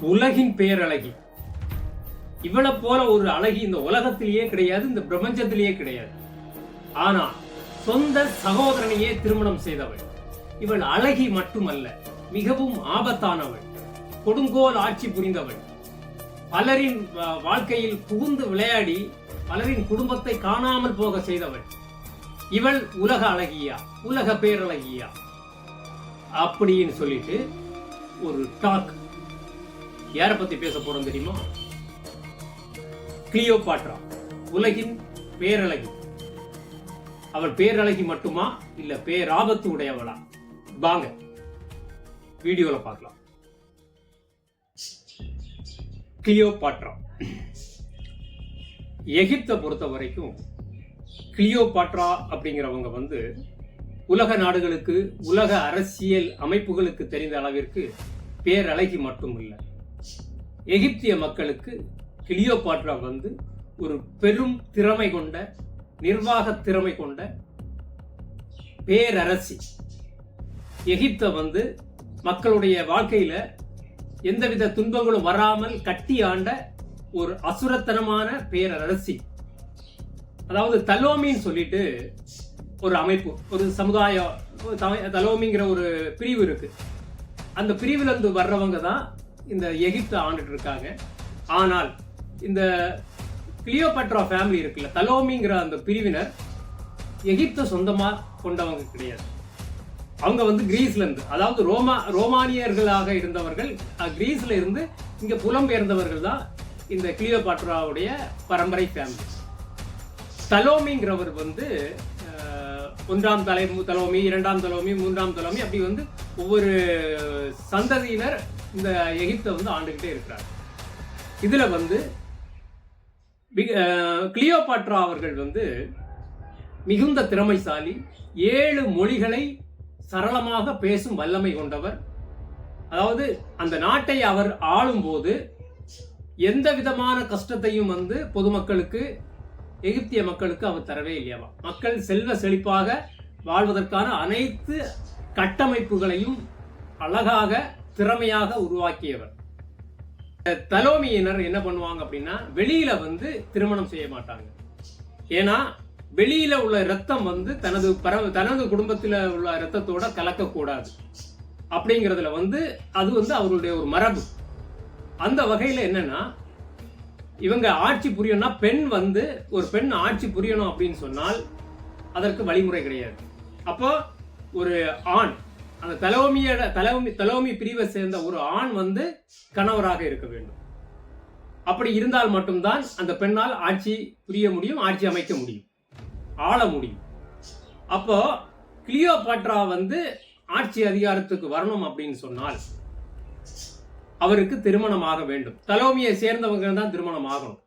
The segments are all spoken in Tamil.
உலகின் பேரழகி. இவளை போல ஒரு அழகி இந்த உலகத்திலேயே கிடையாது இந்த பிரபஞ்சத்திலேயே கிடையாது. ஆனா சொந்த சகோதரனையே திருமணம் செய்தவள். இவள் அழகி மட்டுமல்ல மிகவும் ஆபத்தானவள். கொடுங்கோல் ஆட்சி புரிந்தவள். பலரின் வா- வாழ்க்கையில் புகுந்து விளையாடி பலரின் குடும்பத்தை காணாமல் போக செய்தவள். இவள் உலக அழகியா? உலக பேரழகியா? அப்படின்னு சொல்லிட்டு ஒரு டாக் யார பத்தி பேச போறோம் தெரியுமா? கிளியோபாட்ரா உலகின் பேரழகி. அவள் பேரழகி மட்டுமா? இல்ல பேராபத்து உடையவளா? வாங்க வீடியோல பார்க்கலாம். கிளியோபாட்ரா. எகிப்தை பொறுத்த வரைக்கும் கிளியோபாட்ரா அப்படிங்கிறவங்க வந்து உலக நாடுகளுக்கு உலக அரசியல் அமைப்புகளுக்கு தெரிந்த அளவிற்கு பேரழகி மட்டும் இல்லை எகிப்திய மக்களுக்கு கிளியோபாட்ரா வந்து ஒரு பெரும் திறமை கொண்ட நிர்வாக திறமை கொண்ட பேரரசி. எகிப்தை வந்து மக்களுடைய வாழ்க்கையில எந்தவித துன்பங்களும் வராமல் கட்டி ஆண்ட ஒரு அசுரத்தனமான பேரரசி. அதாவது தலோமின்னு சொல்லிட்டு ஒரு அமைப்பு ஒரு சமுதாயம் தம- தலோமிங்கிற ஒரு பிரிவு இருக்கு. அந்த பிரிவுல இருந்து வர்றவங்க தான் இந்த எகிப்தை ஆண்டுட்டு இருக்காங்க ஆனால் இந்த கிளியோபட்ரா ஃபேமிலி இருக்குல்ல தலோமிங்கிற அந்த பிரிவினர் எகிப்தை சொந்தமாக கொண்டவங்க கிடையாது. அவங்க வந்து கிரீஸ்லேருந்து அதாவது ரோமா ரோமானியர்களாக இருந்தவர்கள் கிரீஸில் இருந்து இங்கே புலம்பெயர்ந்தவர்கள் தான் இந்த கிளியோபாட்ராவுடைய பரம்பரை ஃபேமிலி தலோமிங்கிறவர் வந்து ஒன்றாம் தலை தலோமி இரண்டாம் தலோமி மூன்றாம் தலோமி அப்படி வந்து ஒவ்வொரு சந்ததியினர் இந்த எகிப்தை வந்து ஆண்டுகிட்டே இருக்கிறார். இதில் வந்து மிக- கிளியோபாட்ரா அவர்கள் வந்து மிகுந்த திறமைசாலி ஏழு மொழிகளை சரளமாக பேசும் வல்லமை கொண்டவர். அதாவது அந்த நாட்டை அவர் ஆளும்போது எந்த விதமான கஷ்டத்தையும் வந்து பொதுமக்களுக்கு எகிப்திய மக்களுக்கு அவர் தரவே இல்லையாமா. மக்கள் செல்வ செழிப்பாக வாழ்வதற்கான அனைத்து கட்டமைப்புகளையும் அழகாக திறமையாக உருவாக்கியவர். தலோமியினர் என்ன பண்ணுவாங்க அப்படின்னா வெளியில வந்து திருமணம் செய்ய மாட்டாங்க. ஏன்னா வெளியில உள்ள ரத்தம் வந்து தனது பர தனது குடும்பத்தில் உள்ள ரத்தத்தோட கலக்கக்கூடாது. அப்படிங்கிறதுல வந்து அது வந்து அவருடைய ஒரு மரபு. அந்த வகையில் என்னன்னா இவங்க ஆட்சி புரியணும்னா பெண் வந்து ஒரு பெண் ஆட்சி புரியணும் அப்படின்னு சொன்னால் அதற்கு வழிமுறை கிடையாது. அப்போ ஒரு ஆண். அந்த தலோமியோட தலைவமி தலோமி பிரிவை சேர்ந்த ஒரு ஆண் வந்து கணவராக இருக்க வேண்டும். அப்படி இருந்தால் மட்டும்தான் அந்த பெண்ணால் ஆட்சி புரிய முடியும் ஆட்சி அமைக்க முடியும். ஆள முடியும். அப்போ கிளியோபாட்ரா வந்து ஆட்சி அதிகாரத்துக்கு வரணும் அப்படின்னு சொன்னால் அவருக்கு திருமணம் ஆக வேண்டும். தலோமியை சேர்ந்தவங்க தான் திருமணம் ஆகணும்.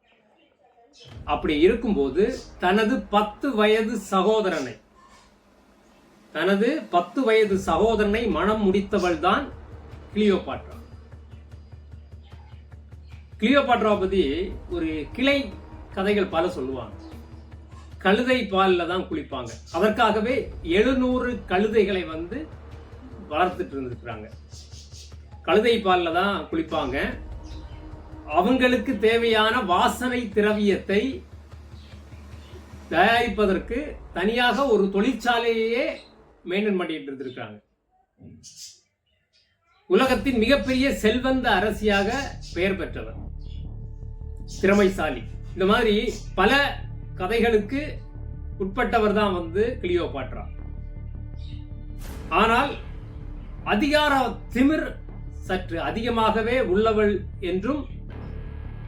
அப்படி இருக்கும்போது தனது பத்து வயது சகோதரனை தனது பத்து வயது சகோதரனை மனம் முடித்தவள் தான் கிளியோபாட்ரா. கிளியோபாட்ரா பத்தி ஒரு கிளை கதைகள் பல சொல்லுவாங்க. கழுதை பாலில் தான் குளிப்பாங்க. அதற்காகவே எழுநூறு கழுதைகளை வந்து வளர்த்துட்டு இருந்திருக்கிறாங்க. கழுதை பாலில் தான் குளிப்பாங்க. அவங்களுக்கு தேவையான வாசனை திரவியத்தை தயாரிப்பதற்கு தனியாக ஒரு தொழிற்சாலையே மெயின்டைன் பண்ணிட்டு இருந்திருக்காங்க. உலகத்தின் மிகப்பெரிய செல்வந்த அரசியாக பெயர் பெற்றவர். திறமைசாலி. இந்த மாதிரி பல கதைகளுக்கு உட்பட்டவர் தான் வந்து கிளியோபாட்ரா. ஆனால் அதிகார திமிர் சற்று அதிகமாகவே உள்ளவள் என்றும்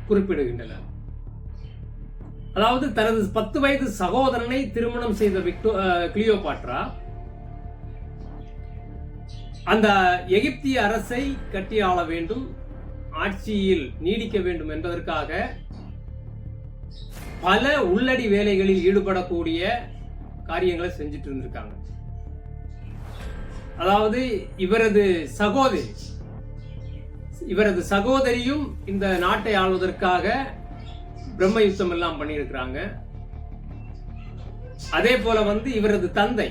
குறிப்பிடுகின்றனர். அதாவது தனது பத்து வயது சகோதரனை திருமணம் செய்த விக்டோ கிளியோபாட்ரா அந்த எகிப்திய அரசை கட்டியாள வேண்டும் ஆட்சியில் நீடிக்க வேண்டும் என்பதற்காக பல உள்ளடி வேலைகளில் ஈடுபடக்கூடிய காரியங்களை செஞ்சுட்டு இருந்திருக்காங்க அதாவது இவரது சகோதரி இவரது சகோதரியும் இந்த நாட்டை ஆள்வதற்காக பிரம்ம யுத்தம் எல்லாம் பண்ணியிருக்கிறாங்க. அதே போல வந்து இவரது தந்தை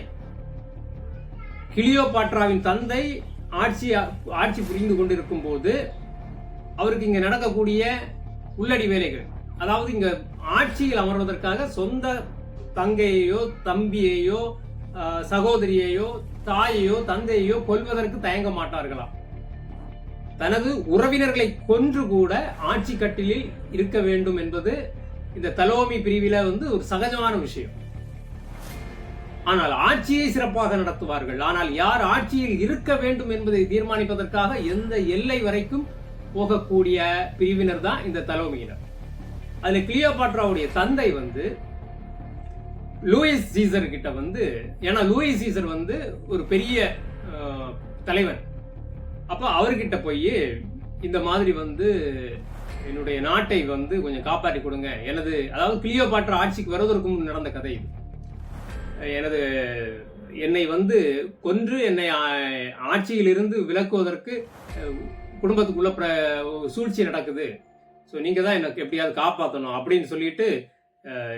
கிளியோபாட்ராவின் தந்தை ஆட்சி ஆட்சி புரிந்து கொண்டிருக்கும் போது அவருக்கு இங்கே நடக்கக்கூடிய உள்ளடி வேலைகள். அதாவது இங்கே ஆட்சியில் அமர்வதற்காக சொந்த தங்கையையோ தம்பியையோ சகோதரியையோ தாயையோ தந்தையையோ கொல்வதற்கு தயங்க மாட்டார்களாம் தனது உறவினர்களை கொன்று கூட ஆட்சி கட்டிலில் இருக்க வேண்டும் என்பது இந்த தலோமி பிரிவில் வந்து ஒரு சகஜமான விஷயம். ஆனால் ஆட்சியை சிறப்பாக நடத்துவார்கள். ஆனால் யார் ஆட்சியில் இருக்க வேண்டும் என்பதை தீர்மானிப்பதற்காக எந்த எல்லை வரைக்கும் போகக்கூடிய பிரிவினர் தான் இந்த தலைமையினர். அதுல கிளியோபாட்ராவுடைய தந்தை வந்து லூயிஸ் சீசர் கிட்ட வந்து ஏன்னா லூயிஸ் சீசர் வந்து ஒரு பெரிய தலைவர். தலைவன் அப்போ அவர்கிட்ட போய் இந்த மாதிரி வந்து என்னுடைய நாட்டை வந்து கொஞ்சம் காப்பாற்றி கொடுங்க. எனது அதாவது கிளியோபாட்ரா ஆட்சிக்கு வருவதற்கு முன் நடந்த கதை இது. எனது என்னை வந்து கொன்று என்னை ஆட்சியிலிருந்து விலக்குவதற்கு குடும்பத்துக்குள்ள பிர- சூழ்ச்சி நடக்குது. ஸோ நீங்கள் தான் எனக்கு எப்படியாவது காப்பாற்றணும் அப்படின்னு சொல்லிட்டு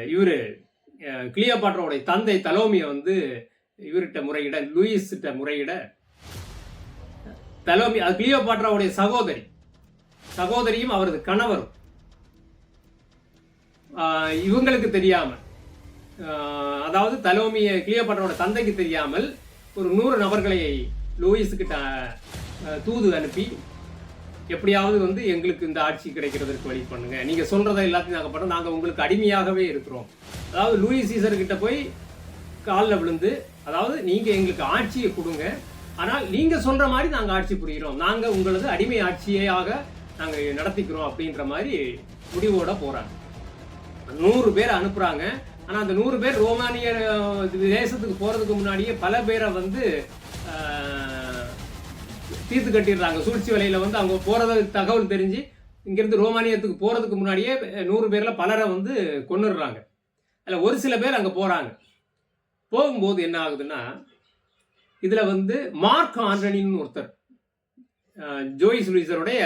இவர் இவரு கிளியோபாட்ராவுடைய தந்தை தலோமியை வந்து இவர்கிட்ட முறையிட லூயிஸ்கிட்ட முறையிட தலோமி அது கிளியோபாட்ராவுடைய சகோதரி. சகோதரியும் அவரது கணவரும். இவங்களுக்கு தெரியாமல் அதாவது தலோமிய கிளியோபாட்ராவோட தந்தைக்கு தெரியாமல் ஒரு நூறு நபர்களை லூயிஸ் கிட்ட தூது அனுப்பி எப்படியாவது வந்து எங்களுக்கு இந்த ஆட்சி கிடைக்கிறதுக்கு வழி பண்ணுங்க. நீங்கள் சொல்கிறத எல்லாத்தையும் நாங்கள் பண்றோம் நாங்கள் உங்களுக்கு அடிமையாகவே இருக்கிறோம். அதாவது லூயிஸ் சீசர்கிட்ட போய் காலில் விழுந்து அதாவது நீங்கள் எங்களுக்கு ஆட்சியை கொடுங்க. ஆனால் நீங்கள் சொல்கிற மாதிரி நாங்கள் ஆட்சி புரிகிறோம் நாங்கள் உங்களது அடிமை ஆட்சியாக நாங்கள் நடத்திக்கிறோம் அப்படின்ற மாதிரி முடிவோட போகிறாங்க நூறு பேர் அனுப்புகிறாங்க ஆனால் அந்த நூறு பேர் ரோமானிய தேசத்துக்கு போகிறதுக்கு முன்னாடியே பல பேரை வந்து தீர்த்து கட்டிடுறாங்க. சூழ்ச்சி வலையில் வந்து அவங்க போகிறத தகவல் தெரிஞ்சு இங்கேருந்து ரோமானியத்துக்கு போகிறதுக்கு முன்னாடியே நூறு பேரில் பலரை வந்து கொண்டுடுறாங்க அதில் ஒரு சில பேர் அங்கே போகிறாங்க போகும்போது என்ன ஆகுதுன்னா இதில் வந்து மார்க் ஆண்டனின்னு ஒருத்தர் ஜோயிஸ் லூயிசருடைய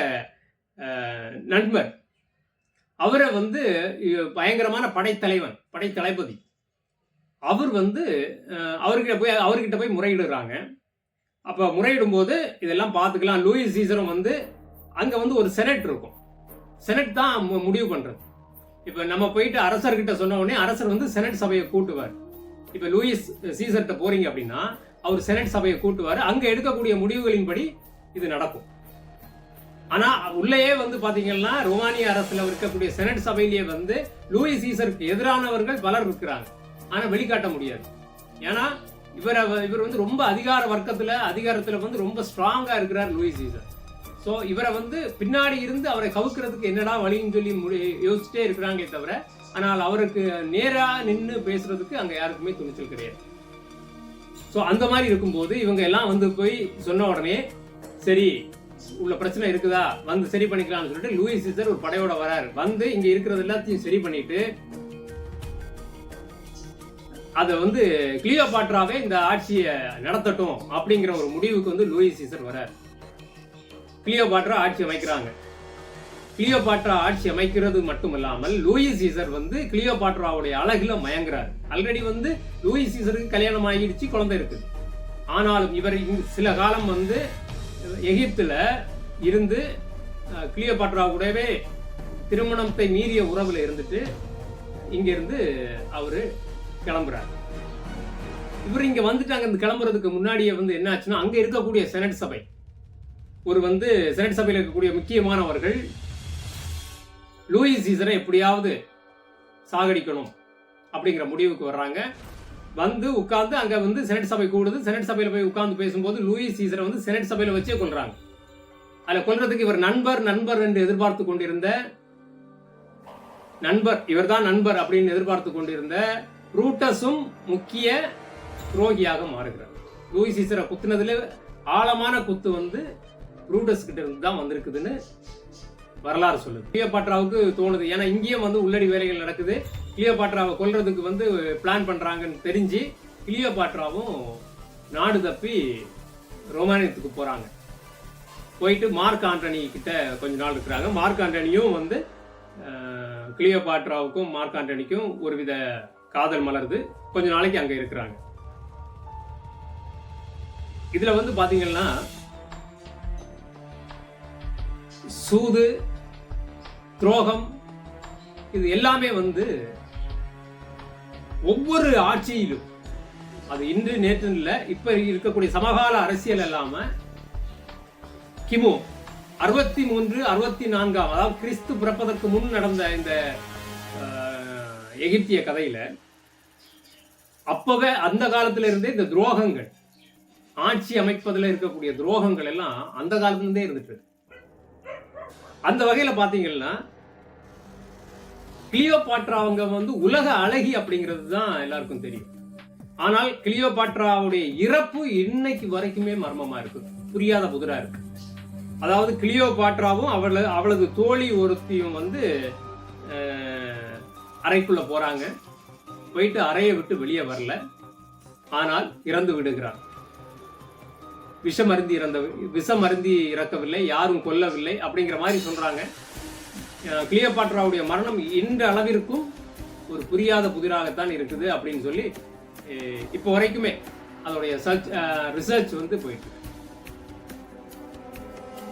நண்பர். அவரை வந்து பயங்கரமான படைத்தலைவன் படைத்தளபதி. அவர் வந்து அவர்கிட்ட போய் அவர்கிட்ட போய் முறையிடுறாங்க. அப்போ முறையிடும்போது இதெல்லாம் பார்த்துக்கலாம். லூயிஸ் சீசரும் வந்து அங்கே வந்து ஒரு செனட் இருக்கும். செனட் தான் மு- முடிவு பண்ணுறது இப்போ நம்ம போயிட்டு அரசர்கிட்ட சொன்ன உடனே அரசர் வந்து செனட் சபையை கூட்டுவார். இப்போ லூயிஸ் சீசர்கிட்ட போறீங்க அப்படின்னா அவர் செனட் சபையை கூட்டுவார். அங்கே எடுக்கக்கூடிய முடிவுகளின்படி இது நடக்கும். ஆனா உள்ளேயே வந்து பாத்தீங்கன்னா ரோமானிய அரசுல இருக்கக்கூடிய செனட் சபையிலேயே வந்து லூயிஸ் சீசருக்கு எதிரானவர்கள் பலர் இருக்கிறாங்க. ஆனா வெளிக்காட்ட முடியாது. ஏன்னா இவரை இவர் வந்து ரொம்ப அதிகார வர்க்கத்துல அதிகாரத்துல வந்து ரொம்ப ஸ்ட்ராங்கா இருக்கிறார் லூயிஸ் சீசர். ஸோ இவரை வந்து பின்னாடி இருந்து அவரை கவுக்கிறதுக்கு என்னடா வழின்னு சொல்லி முடி யோசிச்சுட்டே இருக்கிறாங்களே தவிர ஆனால் அவருக்கு நேரா நின்று பேசுறதுக்கு அங்க யாருக்குமே துணிச்சல் கிடையாது. ஸோ அந்த மாதிரி இருக்கும்போது இவங்க எல்லாம் வந்து போய் சொன்ன உடனே சரி உள்ள பிரச்சனை இருக்குதா? வந்து சரி பண்ணிக்கலாம்னு சொல்லிட்டு லூயிஸ் சீசர் ஒரு படையோட வராரு. வந்து இங்க இருக்கிறது எல்லாத்தையும் சரி பண்ணிட்டு அதை வந்து கிளியோபாட்ராவே இந்த ஆட்சியை நடத்தட்டும் அப்படிங்கிற ஒரு முடிவுக்கு வந்து லூயிஸ் சீசர் வரார். கிளியோபாட்ரா ஆட்சி அமைக்கிறாங்க. கிளியோபாட்ரா ஆட்சி அமைக்கிறது மட்டுமல்லாமல் லூயிஸ் சீசர் வந்து கிளியோபாட்ராவுடைய அழகுல மயங்குறார். ஆல்ரெடி வந்து லூயிஸ் சீசருக்கு கல்யாணம் ஆகிடுச்சு குழந்தை இருக்குது. ஆனாலும் இவர் சில காலம் வந்து எகிப்துல இருந்து கிளியபாட்ரா கிளியோபாட்ரா கூடவே திருமணத்தை மீறிய உறவுல இருந்துட்டு இங்கிருந்து அவரு கிளம்புறாரு. இவர் இங்க வந்துட்டாங்க இந்த கிளம்புறதுக்கு முன்னாடியே வந்து என்ன ஆச்சுன்னா அங்க இருக்கக்கூடிய செனட் சபை. ஒரு வந்து செனட் சபையில் இருக்கக்கூடிய முக்கியமானவர்கள் லூயிஸ் சீசரை எப்படியாவது சாகடிக்கணும் அப்படிங்கிற முடிவுக்கு வர்றாங்க. வந்து உட்கார்ந்து அங்க வந்து செனட் சபை கூடுது. செனட் சபையில போய் உட்கார்ந்து பேசும்போது லூயிஸ் சீசரை வந்து செனட் சபையில வச்சே கொள்றாங்க அதுல கொள்றதுக்கு இவர் நண்பர் நண்பர் என்று எதிர்பார்த்து கொண்டிருந்த நண்பர் இவர்தான் நண்பர் அப்படின்னு எதிர்பார்த்து கொண்டிருந்த ரூட்டஸும் முக்கிய துரோகியாக மாறுகிறார். லூயிஸ் சீசரை குத்துனதுல ஆழமான குத்து வந்து ரூட்டஸ் கிட்ட இருந்து தான் வந்திருக்குதுன்னு வரலாறு சொல்லுது. கிளியோபாட்ராவுக்கு தோணுது. ஏன்னா இங்கேயும் வந்து உள்ளடி வேலைகள் நடக்குது. கிளியோபாட்ராவை கொல்றதுக்கு வந்து பிளான் பண்ணுறாங்கன்னு தெரிஞ்சு கிளியோபாட்ராவும் நாடு தப்பி ரோமானியத்துக்கு போகிறாங்க போயிட்டு மார்க் ஆண்டனி கிட்ட கொஞ்ச நாள் இருக்கிறாங்க. மார்க் ஆண்டனியும் வந்து கிளியோபாட்ராவுக்கும் மார்க் ஆண்டனிக்கும் ஒருவித காதல் மலருது. கொஞ்ச நாளைக்கு அங்கே இருக்கிறாங்க. இதில் வந்து பார்த்தீங்கன்னா சூது துரோகம் இது எல்லாமே வந்து ஒவ்வொரு ஆட்சியிலும் அது இன்று நேற்று இல்லை இப்ப இருக்கக்கூடிய சமகால அரசியல் இல்லாம கிமு அறுபத்தி மூன்று அறுபத்தி நான்காம் அதாவது கிறிஸ்து பிறப்பதற்கு முன் நடந்த இந்த எகிப்திய கதையில அப்பவே அந்த காலத்துல இருந்தே இந்த துரோகங்கள் ஆட்சி அமைப்பதில் இருக்கக்கூடிய துரோகங்கள் எல்லாம் அந்த காலத்துல இருந்தே இருந்துட்டு அந்த வகையில பாத்தீங்கன்னா கிளியோபாட்ரா அவங்க வந்து உலக அழகி அப்படிங்கிறது தான் எல்லாருக்கும் தெரியும். ஆனால் கிளியோபாட்ராவுடைய இறப்பு இன்னைக்கு வரைக்குமே மர்மமா இருக்கு. புரியாத புதிரா இருக்கு. அதாவது கிளியோபாட்ராவும் அவள அவளது தோழி ஒருத்தியும் வந்து அறைக்குள்ள போறாங்க. போயிட்டு அறையை விட்டு வெளியே வரல. ஆனால் இறந்து விடுகிறார். விஷமருந்தி இறந்த விஷமருந்தி இறக்கவில்லை யாரும் கொல்லவில்லை அப்படிங்கிற மாதிரி சொல்றாங்க. கிளியோபாட்ராவுடைய மரணம் இன்ற அளவிற்கும் ஒரு புரியாத புதிராகத்தான் இருக்குது அப்படின்னு சொல்லி இப்போ வரைக்குமே அதோடைய சர்ச் ரிசர்ச் வந்து போயிட்டு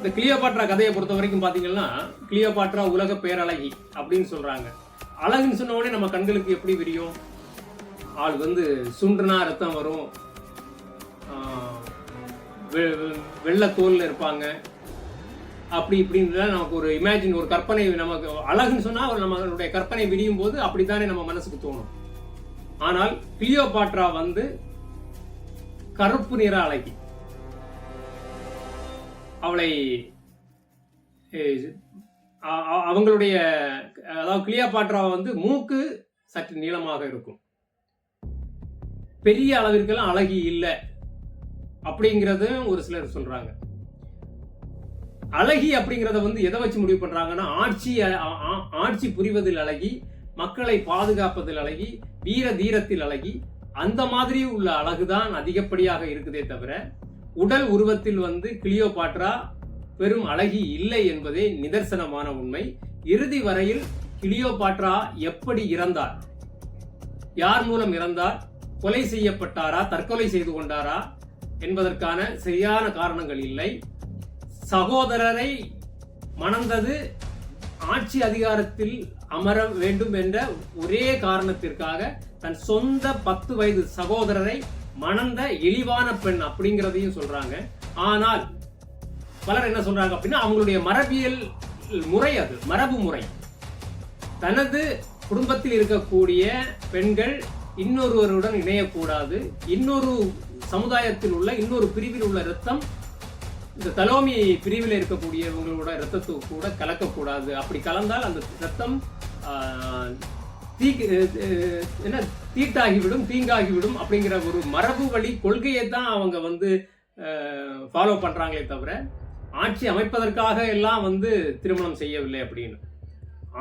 இந்த கிளியோபாட்ரா கதையை பொறுத்த வரைக்கும் பார்த்தீங்கன்னா கிளியோபாட்ரா உலக பேரழகி அப்படின்னு சொல்றாங்க. அழகுன்னு சொன்ன உடனே நம்ம கண்களுக்கு எப்படி விரியும்? ஆள் வந்து சுண்டுனா ரத்தம் வரும். வெ- வெ- வெள்ளை தோல்ல இருப்பாங்க. அப்படி இப்படின்னு நமக்கு ஒரு இமேஜின் ஒரு கற்பனை நமக்கு அழகுன்னு சொன்னால் ஒரு நம்மளுடைய கற்பனை விடியும் போது அப்படித்தானே நம்ம மனசுக்கு தோணும். ஆனால் கிளியோபாட்ரா வந்து கருப்பு நிற அழகி. அவளை அவங்களுடைய அதாவது கிளியோபாட்ரா வந்து மூக்கு சற்று நீளமாக இருக்கும். பெரிய அளவிற்கெல்லாம் அழகி இல்லை அப்படிங்கிறதும் ஒரு சிலர் சொல்றாங்க. அழகி அப்படிங்கிறத வந்து எதை வச்சு முடிவு பண்றாங்கன்னா ஆட்சி ஆட்சி புரிவதில் அழகி மக்களை பாதுகாப்பதில் அழகி வீர தீரத்தில் அழகி அந்த மாதிரி உள்ள அழகுதான் அதிகப்படியாக இருக்குதே தவிர உடல் உருவத்தில் வந்து கிளியோபாட்ரா பெரும் அழகி இல்லை என்பதே நிதர்சனமான உண்மை. இறுதி வரையில் கிளியோபாட்ரா எப்படி இறந்தார்? யார் மூலம் இறந்தார்? கொலை செய்யப்பட்டாரா? தற்கொலை செய்து கொண்டாரா? என்பதற்கான சரியான காரணங்கள் இல்லை. சகோதரரை மணந்தது ஆட்சி அதிகாரத்தில் அமர வேண்டும் என்ற ஒரே காரணத்திற்காக தன் சொந்த பத்து வயது சகோதரரை மணந்த இழிவான பெண் அப்படிங்கிறதையும் சொல்றாங்க. ஆனால் பலர் என்ன சொல்றாங்க அப்படின்னா அவங்களுடைய மரபியல் முறை அது மரபு முறை. தனது குடும்பத்தில் இருக்கக்கூடிய பெண்கள் இன்னொருவருடன் இணையக்கூடாது இன்னொரு சமுதாயத்தில் உள்ள இன்னொரு பிரிவில் உள்ள ரத்தம் இந்த தலோமி பிரிவில் இருக்கக்கூடியவங்களோட ரத்தத்தை கூட கலக்கக்கூடாது. அப்படி கலந்தால் அந்த ரத்தம் தீ என்ன தீட்டாகிவிடும் தீங்காகிவிடும் அப்படிங்கிற ஒரு மரபு வழி கொள்கையை தான் அவங்க வந்து ஃபாலோ பண்ணுறாங்களே தவிர ஆட்சி அமைப்பதற்காக எல்லாம் வந்து திருமணம் செய்யவில்லை அப்படின்னு.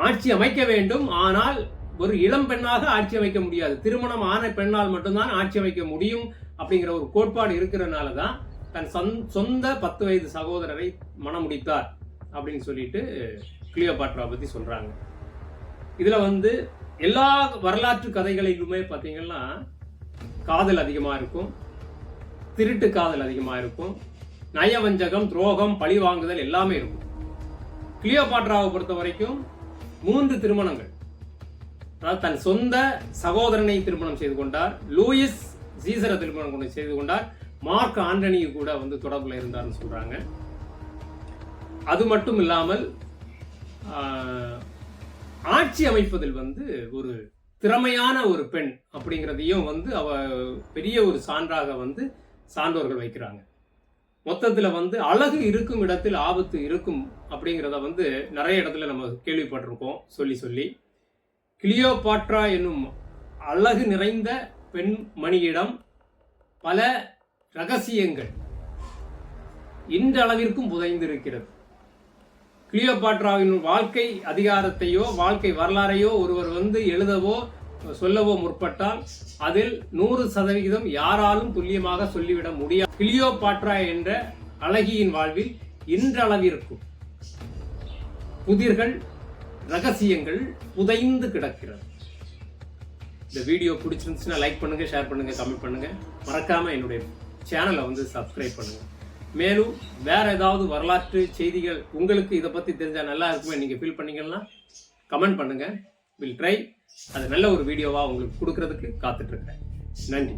ஆட்சி அமைக்க வேண்டும் ஆனால் ஒரு இளம் பெண்ணாக ஆட்சி அமைக்க முடியாது. திருமணம் ஆன பெண்ணால் மட்டும்தான் ஆட்சி அமைக்க முடியும் அப்படிங்கிற ஒரு கோட்பாடு இருக்கிறதுனால தான் தன் சொந்த- சொந்த பத்து வயது சகோதரரை மணமுடித்தார் அப்படின்னு சொல்லிட்டு கிளியோபாட்ரா பற்றி சொல்கிறாங்க இதில் வந்து எல்லா வரலாற்று கதைகளிலுமே பார்த்தீங்கன்னா காதல் அதிகமாக இருக்கும் திருட்டு காதல் அதிகமாக இருக்கும் நயவஞ்சகம் துரோகம் பழி வாங்குதல் எல்லாமே இருக்கும். கிளியோபாட்ராவை பொறுத்த வரைக்கும் மூன்று திருமணங்கள். அதாவது தன் சொந்த சகோதரனை திருமணம் செய்து கொண்டார் லூயிஸ் சீசரை திருமணம் கொண்டு செய்து கொண்டார் மார்க் ஆண்டனி கூட வந்து தொடர்பில் இருந்தார்னு சொல்கிறாங்க அது மட்டும் இல்லாமல் ஆட்சி அமைப்பதில் வந்து ஒரு திறமையான ஒரு பெண் அப்படிங்கிறதையும் வந்து அவ பெரிய ஒரு சான்றாக வந்து சான்றோர்கள் வைக்கிறாங்க. மொத்தத்தில் வந்து அழகு இருக்கும் இடத்தில் ஆபத்து இருக்கும் அப்படிங்கிறத வந்து நிறைய இடத்துல நம்ம கேள்விப்பட்டிருக்கோம் சொல்லி சொல்லி. கிளியோபாட்ரா என்னும் அழகு நிறைந்த பெண் மணியிடம் பல ரகசியங்கள். இன்றளவிற்கும் புதைந்திருக்கிறது. கிளியோபாட்ராவின் வாழ்க்கை அதிகாரத்தையோ வாழ்க்கை வரலாறையோ ஒருவர் வந்து எழுதவோ சொல்லவோ முற்பட்டால் அதில் நூறு சதவிகிதம் யாராலும் துல்லியமாக சொல்லிவிட முடியாது. கிளியோபாட்ரா என்ற அழகியின் வாழ்வில் இன்றளவிற்கும் புதிர்கள் ரகசியங்கள் புதைந்து கிடக்கிறது. இந்த வீடியோ பிடிச்சிருந்துச்சுன்னா லைக் பண்ணுங்கள் ஷேர் பண்ணுங்கள் கமெண்ட் பண்ணுங்கள் மறக்காமல் என்னுடைய சேனலை வந்து சப்ஸ்கிரைப் பண்ணுங்கள் மேலும் வேறு ஏதாவது வரலாற்று செய்திகள் உங்களுக்கு இதை பற்றி தெரிஞ்சால் நல்லா இருக்குமே நீங்கள் ஃபீல் பண்ணீங்கன்னா கமெண்ட் பண்ணுங்கள் வில் ட்ரை அது நல்ல ஒரு வீடியோவாக உங்களுக்கு கொடுக்கறதுக்கு காத்துட்ருக்கேன் நன்றி.